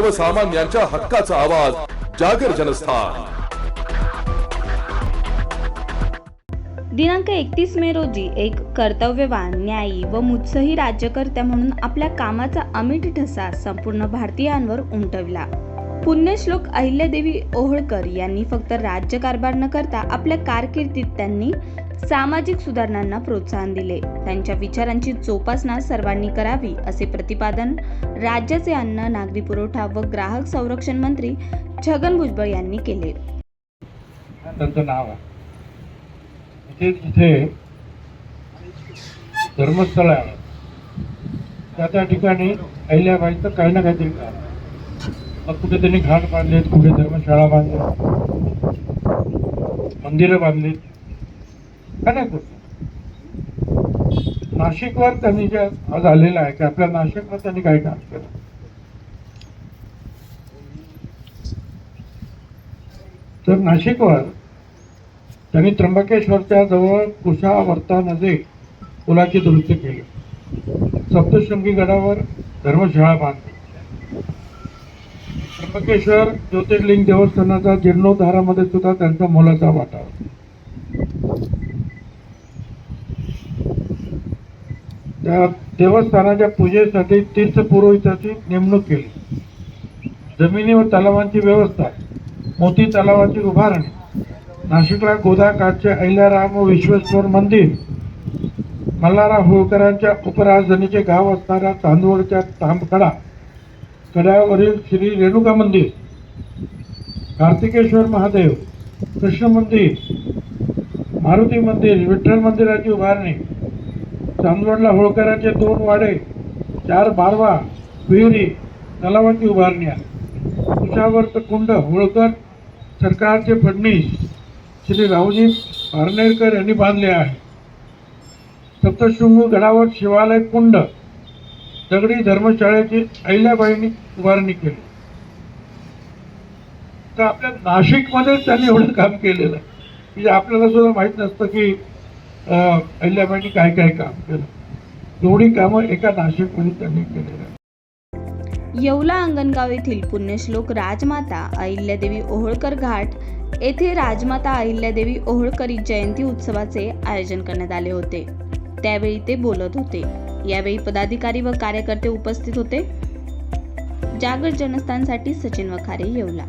सर्वसामान्यांच्या हक्काचा आवाज जागर जनस्थान. दिनांक एकतीस मे रोजी एक कर्तव्यवान न्यायी व मुत्सही राज्यकर्त्या म्हणून आपल्या कामाचा अमिट ठसा संपूर्ण भारतीयांवर उमटविला. पुण्यश्लोक अहिल्यादेवी ओहळकर यांनी फक्त राज्यकारभार न करता आपल्या कारकिर्दीत त्यांनी सामाजिक सुधारणांना प्रोत्साहन दिले. त्यांच्या विचारांची जोपासना सर्वांनी करावी असे प्रतिपादन राज्याचे अन्न नागरी पुरवठा व ग्राहक संरक्षण मंत्री छगन भुजबळ यांनी केले. त्यांचं नाव आहे. इथे धर्मस्थळ आहे. त्या त्या ठिकाणी अहिल्याबाईचं काही ना काहीतरी काम मग कुठे त्यांनी घाट बांधलेत कुठे धर्मशाळा बांधल्या मंदिरं बांधलीत. अनेक गोष्टी नाशिकवर त्यांनी जे आज आलेला आहे की आपल्या नाशिकवर त्यांनी काय काम केलं. तर नाशिकवर त्यांनी त्र्यंबकेश्वरच्या जवळ कुशावर्ता नदी पुलाची दुरुस्ती केली. सप्तशृंगी गडावर धर्मशाळा बांधली. त्र्यंबकेश्वर ज्योतिर्लिंग देवस्थानाचा जीर्णोद्धारामध्ये सुद्धा त्यांचा मोलाचा वाटा होता. त्या देवस्थानाच्या पूजेसाठी तीर्थ पुरोहिताची नेमणूक केली. जमिनीवर तलावांची व्यवस्था मोती तलावाची उभारणी नाशिकला गोदाकाठचे अहिल्याराम व विश्वेश्वर मंदिर मल्हारा होळकरांच्या उपराजधानीचे गाव असणाऱ्या चांदवडच्या तांबकडा कड्यावरील श्री रेणुका मंदिर कार्तिकेश्वर महादेव कृष्ण मंदिर मारुती मंदिर विठ्ठल मंदिराची उभारणी चांदवडला होळकरांचे दोन वाडे चार बारवा विहिरी तलावाची उभारणी आहे. कुशावर्त कुंड होळकर सरकारचे फडणीस श्री रावजी पारनेरकर यांनी बांधले आहे. सप्तशृंग गडावर शिवालय कुंड दगडी धर्मशाळेची अहिल्याबाईंनी उभारणी केली. तर आपल्या नाशिकमध्ये त्यांनी एवढं काम केलेलं आहे. म्हणजे आपल्याला सुद्धा माहीत नसतं की अहिल्याबाईंनी काय काय काम केलं. एवढी कामं एका नाशिकमध्ये त्यांनी केलेलं आहे येवला अंगणगाव येथील पुण्यश्लोक राजमाता अहिल्यादेवी ओहोळकर घाट येथे राजमाता अहिल्यादेवी ओहोळकरी जयंती उत्सवाचे आयोजन करण्यात आले होते. त्यावेळी ते बोलत होते. यावेळी पदाधिकारी व कार्यकर्ते उपस्थित होते. जागर जनस्थानसाठी सचिन वखारे येवला.